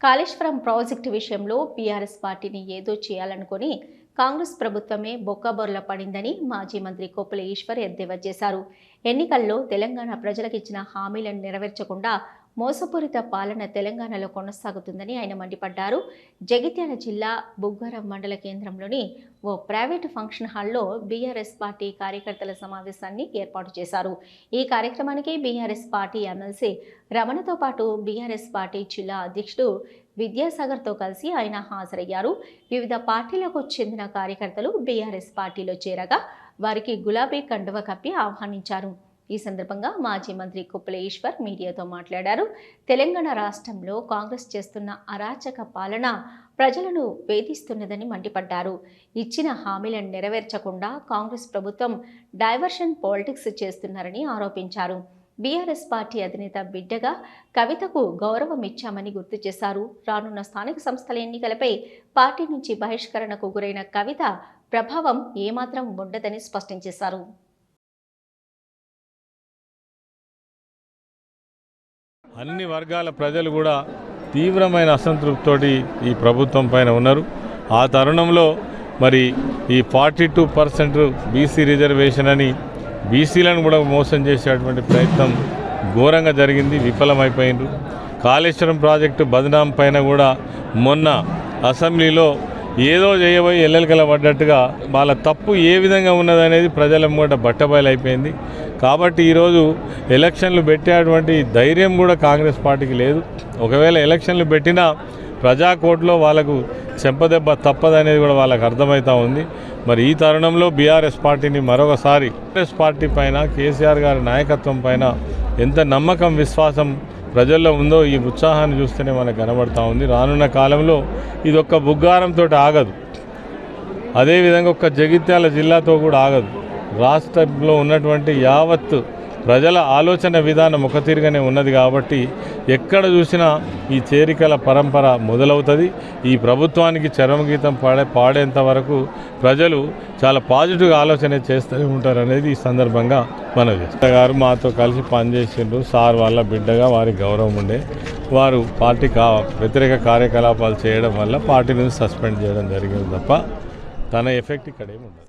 Kaleshwaram project విషయంలో BRS పార్టీని ఏదో చేయాలనుకుని కాంగ్రెస్ ప్రభుత్వమే బొక్కబొర్ల పడిందని మాజీ మంత్రి కొప్పుల ఈశ్వర్ ఎద్దేవా చేశారు ఎన్నికల్లో తెలంగాణ ప్రజలకు ఇచ్చిన హామీలను నెరవేర్చకుండా మోసపూరిత పాలన తెలంగాణలో కొనసాగుతుందని ఆయన మండిపడ్డారు. జగిత్యాల జిల్లా బుగ్గరం మండల కేంద్రంలోని ఓ ప్రైవేటు ఫంక్షన్ హాల్లో బీఆర్ఎస్ పార్టీ కార్యకర్తల సమావేశాన్ని ఏర్పాటు చేశారు. ఈ కార్యక్రమానికి బీఆర్ఎస్ పార్టీ ఎమ్మెల్సీ రమణతో పాటు బీఆర్ఎస్ పార్టీ జిల్లా అధ్యక్షుడు విద్యాసాగర్తో కలిసి ఆయన హాజరయ్యారు. వివిధ పార్టీలకు చెందిన కార్యకర్తలు బీఆర్ఎస్ పార్టీలో చేరగా వారికి గులాబీ కండువ కప్పి ఆహ్వానించారు. ఈ సందర్భంగా మాజీ మంత్రి కుప్పల ఈశ్వర్ మీడియాతో మాట్లాడారు. తెలంగాణ రాష్ట్రంలో కాంగ్రెస్ చేస్తున్న అరాచక పాలన ప్రజలను వేధిస్తున్నదని మండిపడ్డారు. ఇచ్చిన హామీలను నెరవేర్చకుండా కాంగ్రెస్ ప్రభుత్వం డైవర్షన్ పాలిటిక్స్ చేస్తున్నారని ఆరోపించారు. బీఆర్ఎస్ పార్టీ అధినేత బిడ్డగా కవితకు గౌరవం ఇచ్చామని గుర్తు చేశారు. రానున్న స్థానిక సంస్థల ఎన్నికలపై పార్టీ నుంచి బహిష్కరణకు గురైన కవిత ప్రభావం ఏమాత్రం ఉండదని స్పష్టం చేశారు. అన్ని వర్గాల ప్రజలు కూడా తీవ్రమైన అసంతృప్తితోటి ఈ ప్రభుత్వం పైన ఉన్నారు. ఆ తరుణంలో మరి ఈ forty two percent BC reservation అని బీసీలను కూడా మోసం చేసేటువంటి ప్రయత్నం ఘోరంగా జరిగింది విఫలమైపోయిండ్రు. కాళేశ్వరం ప్రాజెక్టు బదనాం పైన కూడా మొన్న అసెంబ్లీలో ఏదో చేయబోయి ఎల్లెలకల పడ్డట్టుగా వాళ్ళ తప్పు ఏ విధంగా ఉన్నదనేది ప్రజల మూట బట్టబయలైపోయింది. కాబట్టి ఈరోజు ఎలక్షన్లు పెట్టేటువంటి ధైర్యం కూడా కాంగ్రెస్ పార్టీకి లేదు. ఒకవేళ ఎలక్షన్లు పెట్టినా ప్రజాకోట్లో వాళ్ళకు చెంపదెబ్బ తప్పదనేది కూడా వాళ్ళకు అర్థమవుతా ఉంది. మరి ఈ తరుణంలో బీఆర్ఎస్ పార్టీని మరొకసారి కాంగ్రెస్ పార్టీ పైన కేసీఆర్ గారి నాయకత్వం పైన ఎంత నమ్మకం విశ్వాసం ప్రజల్లో ఉందో ఈ ఉత్సాహాన్ని చూస్తేనే మనకు కనబడతా ఉంది. రానున్న కాలంలో ఇది ఒక్క బుగ్గారంతో ఆగదు. అదేవిధంగా ఒక్క జగిత్యాల జిల్లాతో కూడా ఆగదు. రాష్ట్రంలో ఉన్నటువంటి యావత్ ప్రజల ఆలోచన విధానం ఒక తీరుగానే ఉన్నది కాబట్టి ఎక్కడ చూసినా ఈ చేరికల పరంపర మొదలవుతుంది. ఈ ప్రభుత్వానికి చరమగీతం పాడే పాడేంత వరకు ప్రజలు చాలా పాజిటివ్గా ఆలోచన చేస్తూనే ఉంటారు అనేది ఈ సందర్భంగా మనవి గారు మాతో కలిసి పనిచేసిండ్రు. సార్ వాళ్ళ బిడ్డగా వారి గౌరవం ఉండే. వారు పార్టీ కా వ్యతిరేక కార్యకలాపాలు చేయడం వల్ల పార్టీ నుంచి సస్పెండ్ చేయడం జరిగింది తప్ప తన ఎఫెక్ట్ ఇక్కడ ఏమి ఉండదు